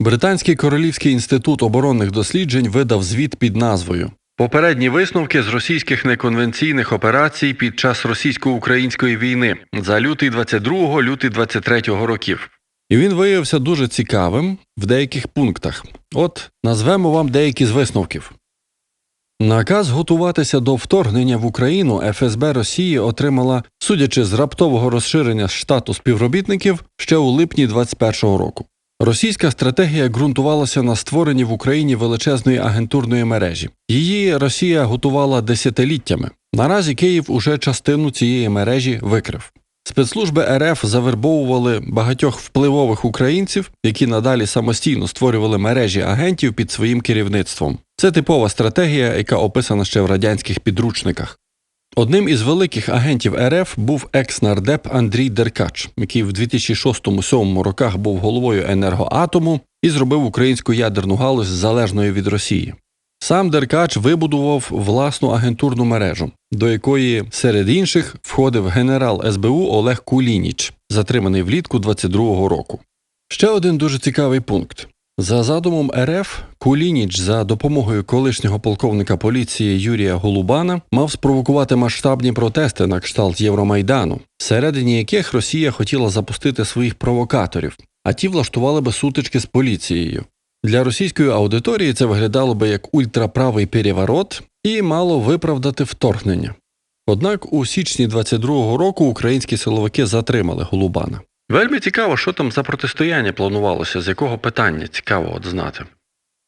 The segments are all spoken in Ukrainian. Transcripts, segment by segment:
Британський Королівський інститут оборонних досліджень видав звіт під назвою Попередні висновки з російських неконвенційних операцій під час російсько-української війни за лютий 22 лютий 23 років. І він виявився дуже цікавим в деяких пунктах. От назвемо вам деякі з висновків. Наказ готуватися до вторгнення в Україну ФСБ Росії отримала, судячи з раптового розширення штату співробітників ще у липні 2021 року. Російська стратегія ґрунтувалася на створенні в Україні величезної агентурної мережі. Її Росія готувала десятиліттями. Наразі Київ уже частину цієї мережі викрив. Спецслужби РФ завербовували багатьох впливових українців, які надалі самостійно створювали мережі агентів під своїм керівництвом. Це типова стратегія, яка описана ще в радянських підручниках. Одним із великих агентів РФ був екс-нардеп Андрій Деркач, який в 2006-2007 роках був головою енергоатому і зробив українську ядерну галузь залежною від Росії. Сам Деркач вибудував власну агентурну мережу, до якої серед інших входив генерал СБУ Олег Кулініч, затриманий влітку 22-го року. Ще один дуже цікавий пункт. За задумом РФ, Кулініч за допомогою колишнього полковника поліції Юрія Голубана мав спровокувати масштабні протести на кшталт Євромайдану, всередині яких Росія хотіла запустити своїх провокаторів, а ті влаштували би сутички з поліцією. Для російської аудиторії це виглядало би як ультраправий переворот і мало виправдати вторгнення. Однак у січні 22-го року українські силовики затримали Голубана. Вельми цікаво, що там за протистояння планувалося, з якого питання цікаво от знати.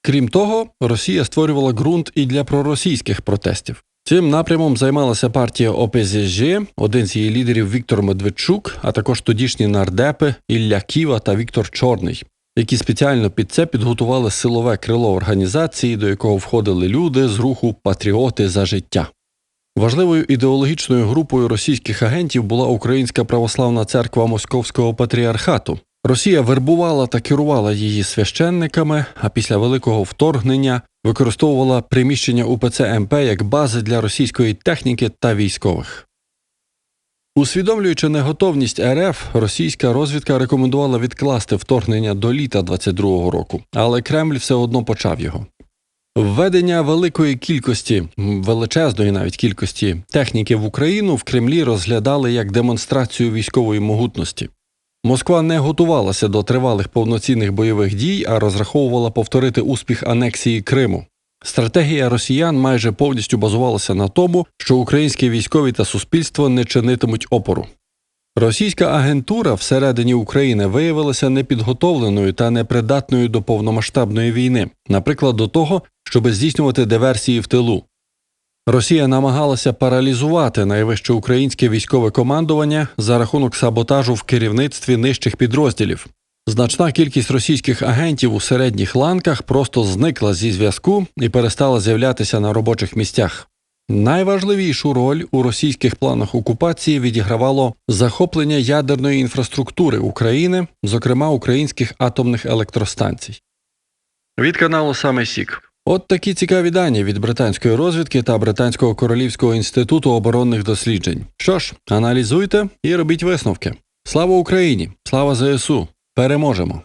Крім того, Росія створювала ґрунт і для проросійських протестів. Цим напрямом займалася партія ОПЗЖ, один з її лідерів Віктор Медведчук, а також тодішні нардепи Ілля Ківа та Віктор Чорний, які спеціально під це підготували силове крило організації, до якого входили люди з руху Патріоти за життя. Важливою ідеологічною групою російських агентів була Українська православна церква Московського патріархату. Росія вербувала та керувала її священниками, а після великого вторгнення використовувала приміщення УПЦ МП як бази для російської техніки та військових. Усвідомлюючи неготовність РФ, російська розвідка рекомендувала відкласти вторгнення до літа 22-го року, але Кремль все одно почав його. Введення великої кількості, величезної навіть кількості техніки в Україну в Кремлі розглядали як демонстрацію військової могутності. Москва не готувалася до тривалих повноцінних бойових дій, а розраховувала повторити успіх анексії Криму. Стратегія росіян майже повністю базувалася на тому, що українські військові та суспільство не чинитимуть опору. Російська агентура всередині України виявилася непідготовленою та непридатною до повномасштабної війни, наприклад, до того, щоб здійснювати диверсії в тилу. Росія намагалася паралізувати найвище українське військове командування за рахунок саботажу в керівництві нижчих підрозділів. Значна кількість російських агентів у середніх ланках просто зникла зі зв'язку і перестала з'являтися на робочих місцях. Найважливішу роль у російських планах окупації відігравало захоплення ядерної інфраструктури України, зокрема українських атомних електростанцій. Від каналу Саме Сік. От такі цікаві дані від британської розвідки та британського королівського інституту оборонних досліджень. Що ж, аналізуйте і робіть висновки. Слава Україні! Слава ЗСУ! Переможемо!